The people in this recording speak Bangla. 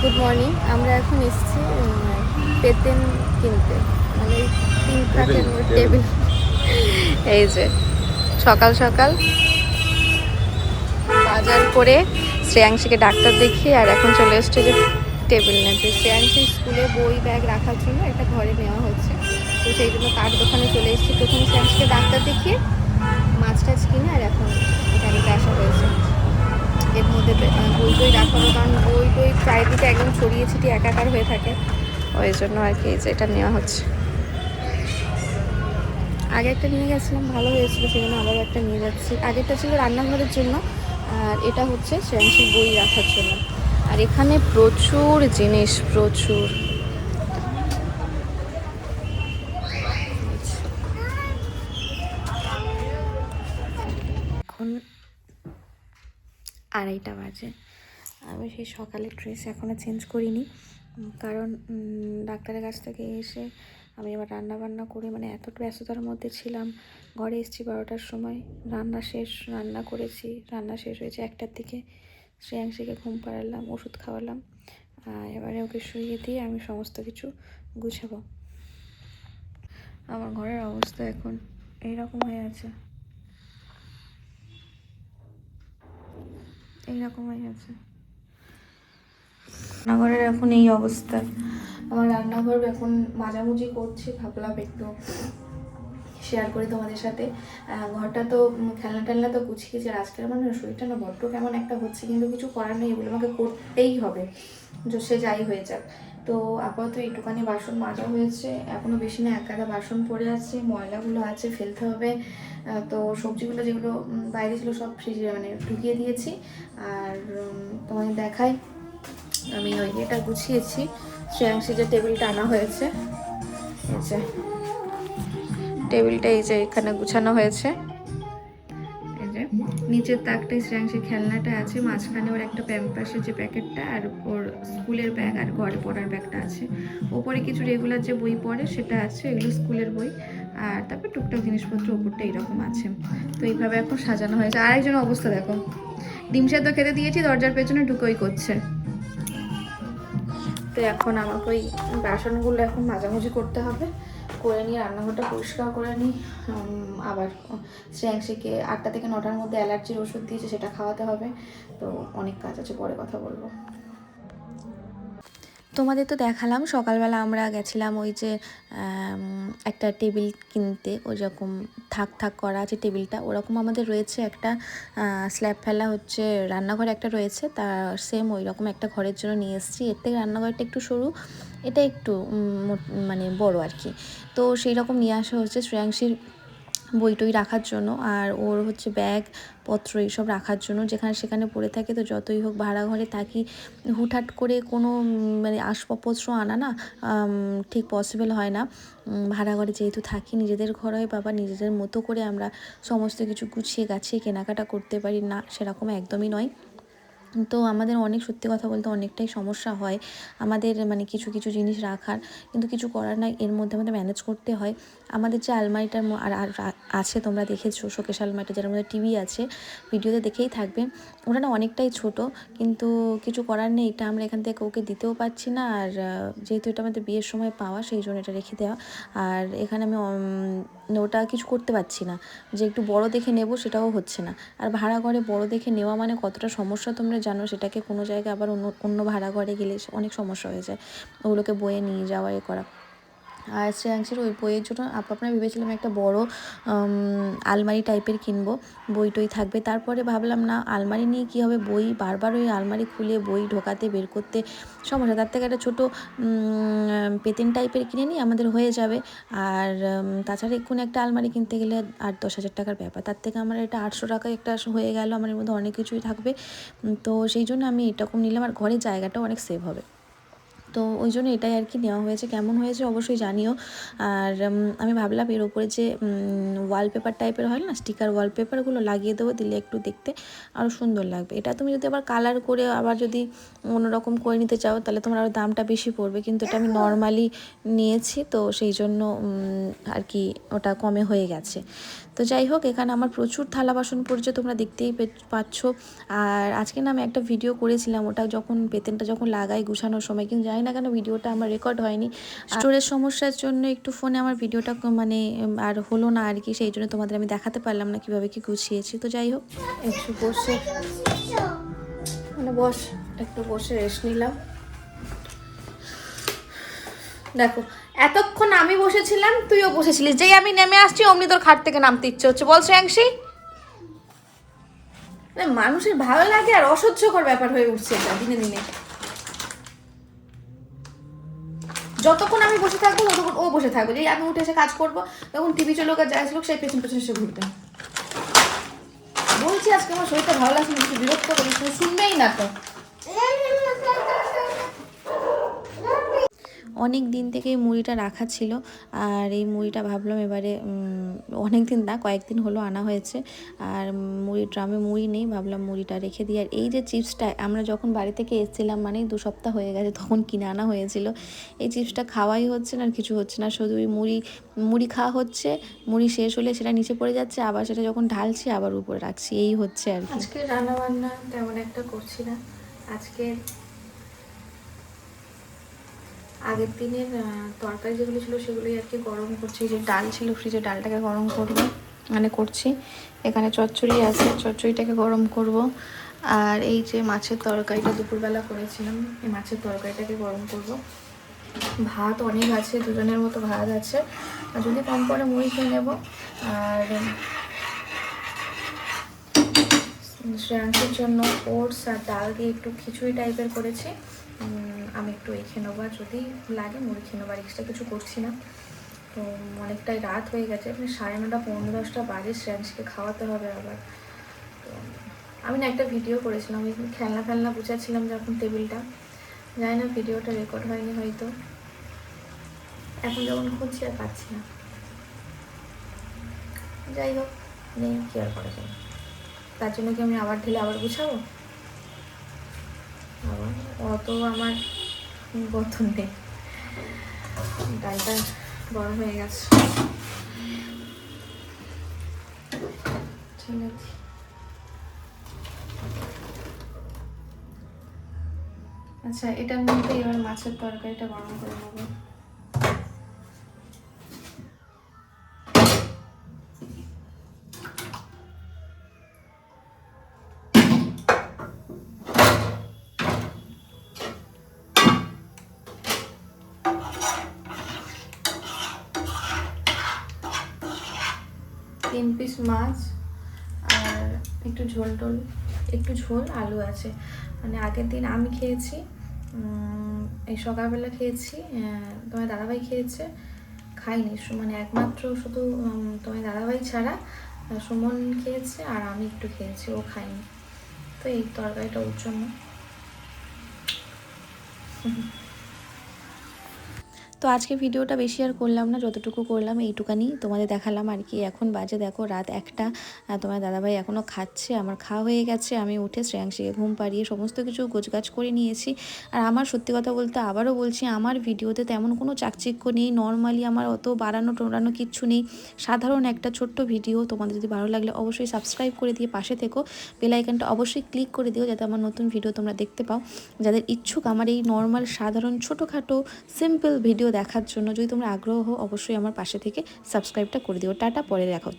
গুড মর্নিং আমরা এখন এসেছি পেতেন কিনতে। মানে তিন কাঠের টেবিল, টেবিল এই যে সকাল সকাল বাজার করে শ্রেয়াংশীকে ডাক্তার দেখিয়ে আর এখন চলে এসছে যে টেবিল নেবে শ্রেয়াংশী স্কুলে বই ব্যাগ রাখার জন্য একটা ঘরে নেওয়া হচ্ছে। তো সেই জন্য কাঠ দোকানে চলে এসেছি। প্রথমে শ্রেয়াংশীকে ডাক্তার দেখিয়ে মাছ টাছ কিনে আর এখন এখানে আসা হয়েছে। এর মধ্যে বই টই রাখা কারণ বই টই চারিদিকে একদম ছড়িয়ে ছিটিয়ে একাকার হয়ে থাকে। ওই জন্য আর কি এটা নেওয়া হচ্ছে। আগে একটা নিয়ে গেছিলাম, ভালো হয়েছিল সেখানে আবার একটা নিয়ে যাচ্ছি। আগেরটা ছিল রান্নাঘরের জন্য, আর এটা হচ্ছে শ্রেয়াংশীর বই রাখার জন্য। আর এখানে প্রচুর জিনিস, প্রচুর। এখন আড়াইটা বাজে। আমি সেই সকালে ড্রেস এখনও চেঞ্জ করিনি কারণ ডাক্তারের কাছ থেকে এসে আমি আবার রান্না বান্না করে মানে এত ব্যস্ততার মধ্যে ছিলাম, ঘরে এসেছি বারোটার সময়, রান্না শেষ, রান্না করেছি, রান্না শেষ হয়েছে একটার দিকে, শ্রেয়াংশীকে ঘুম পাড়ালাম, ওষুধ খাওয়ালাম এবারে ওকে শুইয়ে দিয়ে আমি সমস্ত কিছু গুছাবো। আমার ঘরের অবস্থা এখন এইরকম হয়ে আছে। এইরকম হয়ে আছে রান্নাঘরের এখন এই অবস্থা। আমার রান্নাঘর এখন মাঝামুজি করছি, ভাবলাম একটু শেয়ার করি তোমাদের সাথে। ঘরটা তো খেলনা টেলনা তো গুছিয়েছি আর আজকের মানে শরীরটা না বড্ড কেমন একটা হচ্ছে, কিন্তু কিছু করার নেই এগুলো আমাকে করতেই হবে। যে সে যাই হয়ে যাক। তো আপাতত একটুখানি বাসন মাজা হয়েছে। এখনও বেশি না, এক বাসন পড়ে আছে, ময়লাগুলো আছে, ফেলতে হবে। তো সবজিগুলো যেগুলো বাইরে ছিল সব ফ্রিজে মানে ঢুকিয়ে দিয়েছি। আর তোমাদের দেখাই, আমি ওই এটা গুছিয়েছি শ্রেয়াংশী যে টেবিলটা আনা হয়েছে। যে টেবিলটা এই যে এখানে গুছানো হয়েছে। নিচের তাকটায় শ্রেয়াংশীর খেলনাটা আছে, মাঝখানে ওর একটা প্যাম্পাসের যে প্যাকেটটা আর ওর স্কুলের ব্যাগ আর ঘরে পড়ার ব্যাগটা আছে। ওপরে কিছু রেগুলার যে বই পড়ে সেটা আছে, এগুলো স্কুলের বই। আর তারপর টুকটাক জিনিসপত্র ওপরটা এরকম আছে। তো এইভাবে এখন সাজানো হয়েছে। আরেকজন অবস্থা দেখো। ডিম সেদ্ধ খেতে দিয়েছি, দরজার পেছনে ঢুকোই করছে। তো এখন আমাকে ওই বাসনগুলো এখন মাঝামাঝি করতে হবে। করে নিয়ে, রান্নাঘরটা পরিষ্কার করে নিই আবার শ্রেয়াংশীকে আটটা থেকে নটার মধ্যে অ্যালার্জির ওষুধ দিয়েছে, সেটা খাওয়াতে হবে। তো অনেক কাজ আছে, পরে কথা বলব। তোমাদের তো দেখালাম, সকালবেলা আমরা গেছিলাম ওই যে একটা টেবিল কিনতে ওই রকম থাক থাক করা আছে টেবিলটা, ওরকম আমাদের রয়েছে একটা স্ল্যাব ফেলা হচ্ছে, রান্নাঘর একটা রয়েছে তার সেম ওই রকম একটা ঘরের জন্য নিয়ে এসেছি, এর থেকে রান্নাঘরটা একটু সরু এটা একটু মানে বড় আর কি। তো সেই রকম নিয়ে আসা হচ্ছে শ্রেয়াংশীর বই টই রাখার জন্য আর ওর হচ্ছে ব্যাগ পত্র এইসব রাখার জন্য। যেখানে সেখানে পড়ে থাকে তো যতই হোক ভাড়া ঘরে থাকি হুটহাট করে কোনো মানে আসবাবপত্র আনা না ঠিক পসিবল হয় না। ভাড়া ঘরে যেহেতু থাকি, নিজেদের ঘর হয় বাবা, নিজেদের মতো করে আমরা সমস্ত কিছু গুছিয়ে গাছিয়ে কেনাকাটা করতে পারি না, সেরকম একদমই নয়। তো আমাদের অনেক সত্যি কথা বলতে অনেকটাই সমস্যা হয়। আমাদের মানে কিছু কিছু জিনিস রাখার, কিন্তু কিছু করার নাই, এর মধ্যে আমাদের ম্যানেজ করতে হয়। আমাদের যে আলমারিটার আর আছে, তোমরা দেখেছ শোকেশ আলমারিটা যার মধ্যে টিভি আছে ভিডিওতে দেখেই থাকবে। ওটা না অনেকটাই ছোট, কিন্তু কিছু করার নেই, এটা আমরা এখান থেকে ওকে দিতেও পারছি না, আর যেহেতু এটা আমাদের বিয়ের সময় পাওয়া, সেই জন্য এটা রেখে দেওয়া। আর এখানে আমি ওটা কিছু করতে পারছি না, যে একটু বড় দেখে নেব সেটাও হচ্ছে না। আর ভাড়া ঘরে বড় দেখে নেওয়া মানে কতটা সমস্যা তোমরা জানো, সেটাকে কোনো জায়গায় আবার অন্য অন্য ভাড়া ঘরে গেলে অনেক সমস্যা হয়ে যায়। ওগুলোকে বয়ে নিয়ে যাওয়া, এ করা। শ্রেয়াংশের ওই বইয়ের জন্য আপা, আপনার ভেবেছিলাম একটা বড় আলমারি টাইপের কিনবো, বই টই থাকবে। তারপরে ভাবলাম, না, আলমারি নিয়ে কী হবে? বই, বারবার ওই আলমারি খুলে বই ঢোকাতে, বের করতে সমস্যা। তার থেকে একটা ছোটো পেতেন টাইপের কিনে নিই, আমাদের হয়ে যাবে। আর তাছাড়া এক্ষুনি একটা আলমারি কিনতে গেলে আট দশ হাজার টাকার ব্যাপার। তার থেকে আমার এটা আটশো টাকায় একটা হয়ে গেল, আমার এর মধ্যে অনেক কিছুই থাকবে। তো সেই জন্য আমি এরকম নিলাম, আর ঘরের জায়গাটাও অনেক সেভ হবে। তো ওই জন্য এটাই আর কি নেওয়া হয়েছে। কেমন হয়েছে অবশ্যই জানিও। আর আমি ভাবলাম এর উপরে যে ওয়ালপেপার টাইপের হয় না স্টিকার ওয়ালপেপারগুলো লাগিয়ে দেবো, দিলে একটু দেখতে আরও সুন্দর লাগবে। এটা তুমি যদি আবার কালার করে আবার যদি অন্যরকম করে নিতে চাও, তাহলে তোমার আরও দামটা বেশি পড়বে। কিন্তু এটা আমি নর্মালি নিয়েছি, তো সেই জন্য আর কি ওটা কমে হয়ে গেছে। তো যাই হোক, এখানে আমার প্রচুর থালা বাসন পড়ছে, তোমরা দেখতেই পাচ্ছ। আর আজকে না আমি একটা ভিডিও করেছিলাম, ওটা যখন, বেতেনটা যখন লাগাই গুছানোর সময়, কিন্তু জানি না কেন? ভিডিওটা আমার রেকর্ড হয়নি। স্টোরেজ সমস্যার জন্য একটু ফোনে আমার ভিডিওটা মানে আর হলো না আর কি, সেই জন্য তোমাদের আমি দেখাতে পারলাম না কীভাবে কি গুছিয়েছি। তো যাই হোক, একটু বসে। মানে বস, একটু বসে রেস্ট নিলাম। দেখো, এতক্ষণ আমি বসেছিলাম, তুইও বসেছিলিস। যেই আমি নেমে আসছি, অমনি তোর খাট থেকে নামতে ইচ্ছে হচ্ছে। বল মানে মানুষের ভালো লাগে আর অসহ্যকর ব্যাপার হয়ে উঠছে এটা দিনে দিনে। যতক্ষণ আমি বসে থাকব, ততক্ষণ ও বসে থাকব। যে আমি উঠে এসে কাজ করব, তখন টিভি চলুক আর যাই চলুক সেই পেছন পেছন এসে ঘুরবে। বলছি আজকে আমার শরীরটা ভালো লাগছে না, কিছু বিরক্ত করি শুনবেই না তো। অনেক দিন থেকে এই মুড়িটা রাখা ছিল। আর এই মুড়িটা ভাবলাম এবারে অনেক দিন না, কয়েকদিন হলো আনা হয়েছে। আর মুড়ি ড্রামে মুড়ি নেই, ভাবলাম মুড়িটা রেখে দিই। আর এই যে চিপসটা, আমরা যখন বাড়ি থেকে এসেছিলাম মানে দু সপ্তাহ হয়ে গেছে তখন কিনে আনা হয়েছিল। এই চিপসটা খাওয়াই হচ্ছে না, আর কিছু হচ্ছে না। শুধু ওই মুড়ি মুড়ি খাওয়া হচ্ছে, মুড়ি শেষ হলে সেটা নিচে পড়ে যাচ্ছে, আবার সেটা যখন ঢালছি, আবার উপরে রাখছি। এই হচ্ছে আর কি। আজকে রান্না বান্না তেমন একটা করছি না। আজকে আগের দিনের তরকারি যেগুলো ছিল সেগুলোই আর কি গরম করছি। যে ডাল ছিল, ফ্রিজে ডালটাকে গরম করব মানে করছি। এখানে চচ্চড়ি আছে, চচ্চড়িটাকে গরম করব। আর এই যে মাছের তরকারিটা দুপুরবেলা করেছিলাম, এই মাছের তরকারিটাকে গরম করব। ভাত অনেক আছে, দুজনের মতো ভাত আছে। আর যদি কম করে মুড়ি খেয়ে নেব, আর শ্রেয়াংশের জন্য ওটস আর ডাল দিয়ে একটু খিচুড়ি টাইপের করেছি। আমি একটু এই খেয়ে নেব আর যদি লাগে মুড়ি খেয়ে নেব, আর এক্সট্রা কিছু করছি না। তো অনেকটাই রাত হয়ে গেছে মানে সাড়ে নটা পনেরো দশটা বাজে শ্রেয়াংশকে খাওয়াতে হবে আবার। তো আমি না একটা ভিডিও করেছিলাম, ওই খেলনা ফেলনা বুঝাচ্ছিলাম যখন টেবিলটা। জানি না ভিডিওটা রেকর্ড হয়নি হয়তো। এখন যখন খুঁজছি আর পাচ্ছি না। যাই হোক, নেই, কি আর করা যায়। তার জন্য কি আমি আবার ঢেলে আবার গুছাবো? আবার অত আমার গঠন। নেই ডালটা হয়ে গেছে। ঠিক আছে আচ্ছা এটার মধ্যে এবার মাছের তরকারিটা গরম করে নেব। তিন পিস মাছ আর একটু ঝোল টোল, একটু ঝোল, আলু আছে। মানে আগের দিন আমি খেয়েছি এই সকালবেলা খেয়েছি তোমার দাদাভাই খেয়েছে, খাইনি। মানে একমাত্র শুধু তোমার দাদাভাই ছাড়া সুমন খেয়েছে আর আমি একটু খেয়েছি, ও খাইনি তো এই তরকারিটা ওর জন্য। তো আজকে ভিডিওটা বেশি আর করলাম না, যতটুকু করলাম এইটুকানি তোমাদের দেখালাম আর কি। এখন বাজে দেখো রাত একটা তোমার দাদাভাই এখনও খাচ্ছে, আমার খাওয়া হয়ে গেছে, আমি উঠে শ্রেয়াংশীকে ঘুম পাড়িয়ে সমস্ত কিছু গোছগাছ করে নিয়েছি। আর আমার সত্যি কথা বলতে আবারও বলছি, আমার ভিডিওতে তেমন কোনো চাকচিক্য নেই, নর্মালি আমার অত বাড়ানো টোড়ানো কিচ্ছু নেই। সাধারণ একটা ছোট্ট ভিডিও, তোমাদের যদি ভালো লাগলে অবশ্যই সাবস্ক্রাইব করে দিয়ে পাশে থেকো। বেল আইকনটা অবশ্যই ক্লিক করে দিও যাতে আমার নতুন ভিডিও তোমরা দেখতে পাও। যাদের ইচ্ছুক আমার এই নর্মাল সাধারণ ছোটোখাটো সিম্পল ভিডিও দেখার জন্য যদি তোমরা আগ্রহ হো অবশ্যই আমার পাশে থেকে সাবস্ক্রাইবটা করে দিও। টাটা, পরে দেখা